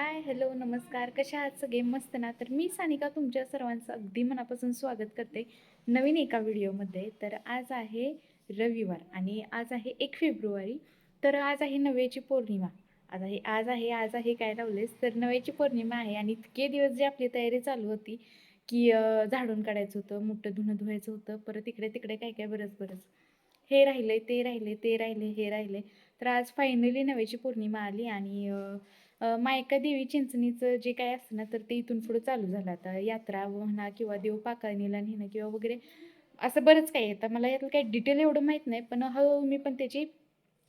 Hi hello नमस्कार. कशा आहात सगळे? मस्त ना? तर मी सानिका तुमच्या सर्वांचं अगदी मनापासून स्वागत करते नवीन एका व्हिडिओमध्ये. तर आज आहे रविवार आणि आज आहे एक फेब्रुवारी. तर आज आहे नव्याची पौर्णिमा. आज आहे आज आहे आज आहे काय लावलेस? तर नव्याची पौर्णिमा आहे आणि इतके दिवस जी आपली तयारी चालू होती की झाडून काढायचं होतं मोठं धुणं धुवायचं होतं परत इकडे तिकडे काय काय बरंच बरंच. हे राहिले ते राहिले ते राहिले हे राहिले तर आज फायनली नव्याची पौर्णिमा आली आणि मायका देवी चिंचणीचं जे काय असतं ना तर ते इथून पुढे चालू झालं. आता यात्रा म्हणा किंवा देव पाकाणीला नेणं किंवा वगैरे असं बरंच काही येतं मला यातलं काही डिटेल एवढं माहीत नाही पण हळूहळू मी पण त्याची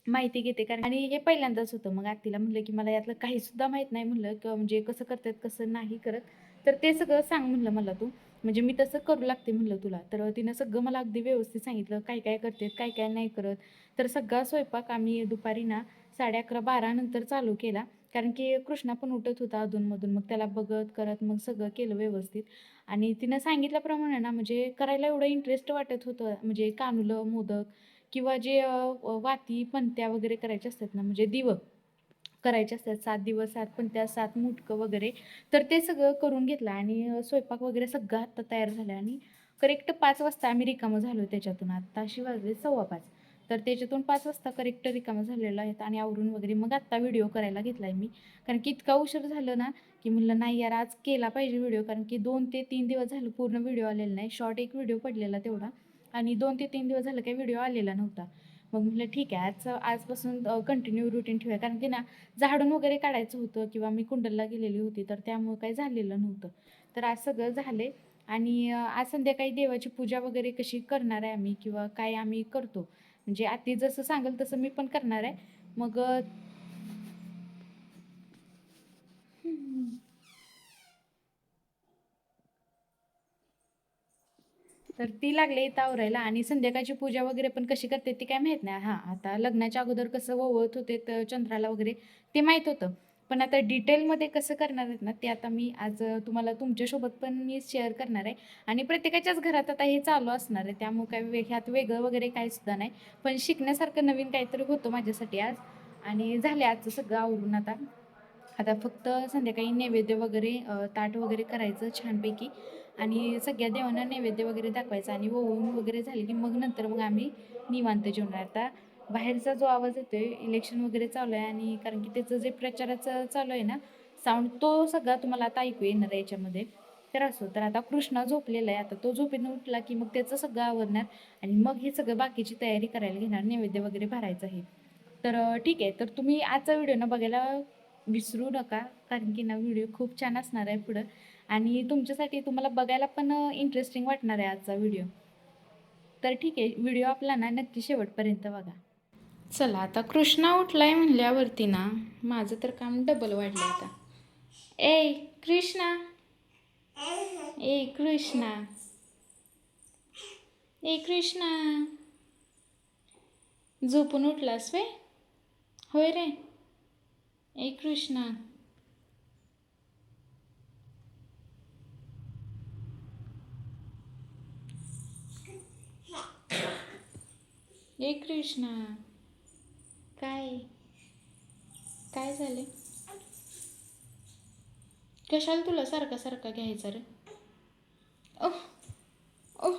माहिती घेते. कारण आणि हे पहिल्यांदाच होतं. मग आत्तीला म्हणलं की मला यातलं काही सुद्धा माहीत नाही म्हणलं किंवा म्हणजे कसं करतात कसं नाही करत. तर ते सगळं सांग म्हणलं मला तू. म्हणजे मी तसं करू लागते म्हणलं तुला. तर तिनं सगळं मला अगदी व्यवस्थित सांगितलं. काय काय करतात काय काय नाही करत. तर सगळा स्वयंपाक आम्ही दुपारी ना साडे अकरा बारा नंतर चालू केला. कारण की कृष्णा पण उठत होता अधूनमधून. मग त्याला बघत करत मग सगळं केलं व्यवस्थित. आणि तिनं सांगितल्याप्रमाणे ना म्हणजे करायला एवढं इंटरेस्ट वाटत होतं म्हणजे कानुलं मोदक किंवा जे वाती पंत्या वगैरे करायच्या असतात ना म्हणजे दिवं करायचे असतात. सात दिवस सात पंत्या सात मुटकं वगैरे. तर ते सगळं करून घेतलं आणि स्वयंपाक वगैरे सगळं आत्ता तयार झालं आणि करेक्ट पाच वाजता आम्ही रिकामं झालो त्याच्यातून. आत्ता अशी वाजले सव्वा पाच. तर त्याच्यातून पाच वाजता करेक्ट रिकामा झालेला आहेत आणि आवरून वगैरे मग आत्ता व्हिडिओ करायला घेतला आहे मी. कारण की इतका उशीर झालं ना की म्हणलं नाही यार आज केला पाहिजे व्हिडिओ कारण की दोन ते तीन दिवस झालं पूर्ण व्हिडिओ आलेला नाही. शॉर्ट एक व्हिडिओ पडलेला तेवढा. आणि दोन ते तीन दिवस झालं काही व्हिडिओ आलेला नव्हता. मग म्हटलं ठीक आहे आज आजपासून कंटिन्यू रुटीन ठेवूया. कारण की ना झाडून वगैरे काढायचं होतं किंवा मी कुंडलला गेलेली होती तर त्यामुळं काही झालेलं नव्हतं. तर आज सगळं झाले आणि आज संध्याकाळी देवाची पूजा वगैरे कशी करणार आहे आम्ही किंवा काय आम्ही करतो म्हणजे आती जसं सांगेल तसं मी पण करणार आहे. मग तर ती लागले इथं आवरायला आणि संध्याकाळची पूजा वगैरे पण कशी करते ती काय माहीत नाही. हां आता लग्नाच्या अगोदर कसं ओवत होते तर चंद्राला वगैरे ते माहीत होतं. पण आता डिटेलमध्ये कसं करणार आहेत ना ते आता मी आज तुम्हाला तुमच्यासोबत पण मी शेअर करणार आहे. आणि प्रत्येकाच्याच घरात आता हे चालू असणार आहे. त्यामुळे काय वे ह्यात वेगळं वगैरे काही सुद्धा नाही. पण शिकण्यासारखं नवीन काहीतरी होतं माझ्यासाठी आज. आणि झाले आजचं सगळं आवरून आता. आता फक्त संध्याकाळी नैवेद्य वगैरे ताट वगैरे करायचं छानपैकी. आणि सगळ्या देवांना नैवेद्य वगैरे दाखवायचं. आणि ओवून वगैरे झाले की मग नंतर मग आम्ही निवांत जेवणार. आता बाहेरचा जो आवाज येतो आहे इलेक्शन वगैरे चालू आहे आणि कारण की त्याचं जे प्रचाराचं चालू आहे ना साऊंड तो सगळा तुम्हाला आता ऐकू येणार आहे याच्यामध्ये. तर असो तर आता कृष्णा झोपलेला आहे. आता तो झोपेनं उठला की मग त्याचं सगळं आवरणार आणि मग हे सगळं बाकीची तयारी करायला घेणार नैवेद्य वगैरे भरायचं आहे. तर ठीक आहे. तर तुम्ही आजचा व्हिडिओ ना बघायला विसरू नका कारण की ना व्हिडिओ खूप छान असणार आहे पुढं. आणि तुमच्यासाठी तुम्हाला बघायला पण इंटरेस्टिंग वाटणार आहे आजचा व्हिडिओ. तर ठीक आहे. व्हिडिओ आपला ना नक्की शेवटपर्यंत बघा. चला आता कृष्णा उठलाय म्हणल्यावरती ना माझं तर काम डबल वाढलं आता. ए कृष्णा. ए कृष्णा. ए कृष्णा. झोपून उठलास वे होय रे. ए कृष्णा. ए कृष्णा. काय? काय झाले कशाला तुला सारखा सारखा घ्यायचा रे? ओह ओह.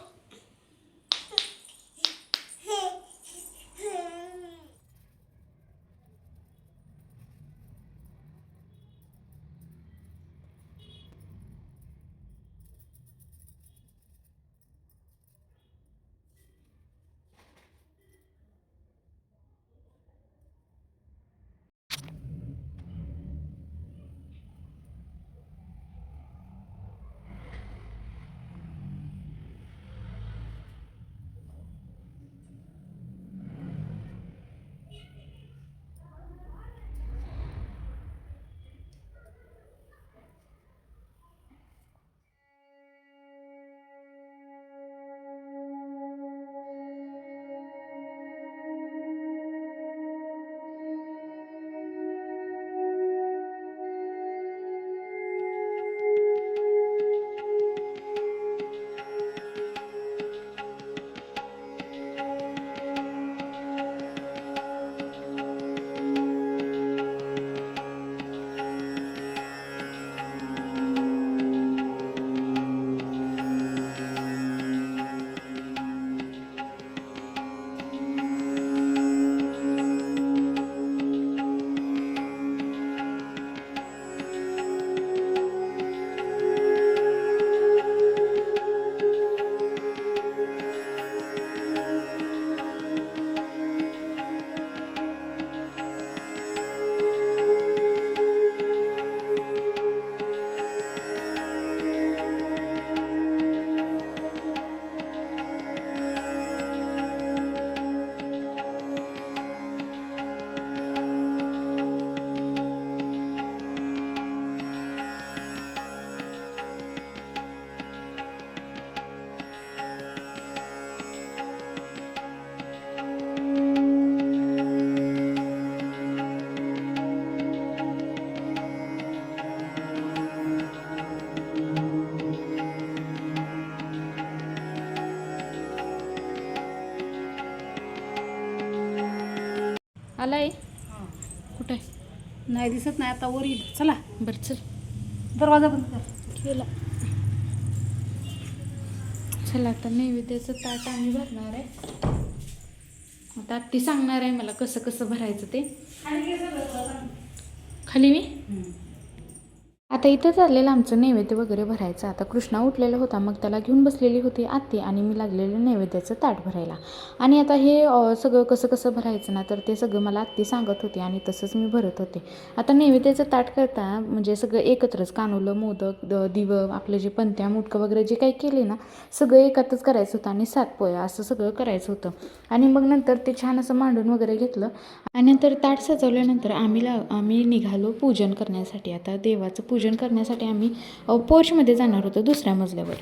आलाय? कुठं? नाही दिसत नाही. आता वर येईल. चला. बरं चल. दरवाजा बंद कर. केला. चला आता नैवेद्याचं ताट आम्ही भरणार आहे. आता ती सांगणार आहे मला कसं कसं भरायचं ते. खाली मी? आता इथं चाललेलं आमचं नैवेद्य वगैरे भरायचं. आता कृष्णा उठलेला होता मग त्याला घेऊन बसलेली होती आत्ती आणि मी लागलेलं नैवेद्याचं ताट भरायला. आणि आता हे सगळं कसं कसं भरायचं ना तर ते सगळं मला आत्ती सांगत होती आणि तसंच मी भरत होते. आता नैवेद्याचं ताट करता म्हणजे सगळं एकत्रच कानुलं मोदक द दिव आपलं जे पंत्या मुटकं वगैरे जे काही केले ना सगळं एकातच करायचं होतं आणि सात पोया असं सगळं करायचं होतं. आणि मग नंतर ते छान असं मांडून वगैरे घेतलं. आणि नंतर ताट सजवल्यानंतर आम्ही ला आम्ही निघालो पूजन करण्यासाठी. आता देवाचं पूजन करण्यासाठी आम्ही पोर्चमध्ये जाणार होतो दुसऱ्या मजल्यावर.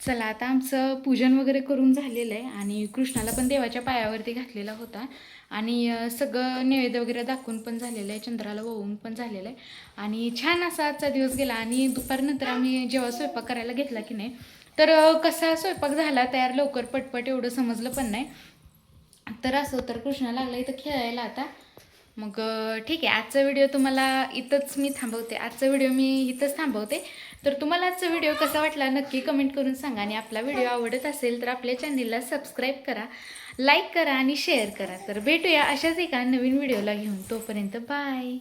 चला आता आमचं पूजन वगैरे करून झालेलं आहे आणि कृष्णाला पण देवाच्या पायावरती घातलेला होता. आणि सगळं नैवेद्य वगैरे दाखवून पण झालेलं आहे चंद्राला वळवून पण झालेलं आहे. आणि छान असा आजचा दिवस गेला आणि दुपारनंतर आम्ही जेव्हा स्वयंपाक करायला घेतला की नाही तर कसा स्वयंपाक झाला तयार लवकर पटपट एवढं समजलं पण नाही. तर असं तर कृष्णा लागला इथं खेळायला आता. मग ठीक आहे आजचा व्हिडिओ तुम्हाला इथंच मी थांबवते. आजचा व्हिडिओ मी इथंच थांबवते. तर तुम्हाला आजचा व्हिडिओ कसा वाटला नक्की कमेंट करून सांगा आणि आपला व्हिडिओ आवडत असेल तर आपल्या चॅनेलला सबस्क्राईब करा लाईक करा आणि शेअर करा. तर भेटूया अशाच एका नवीन व्हिडिओला घेऊन. तोपर्यंत बाय.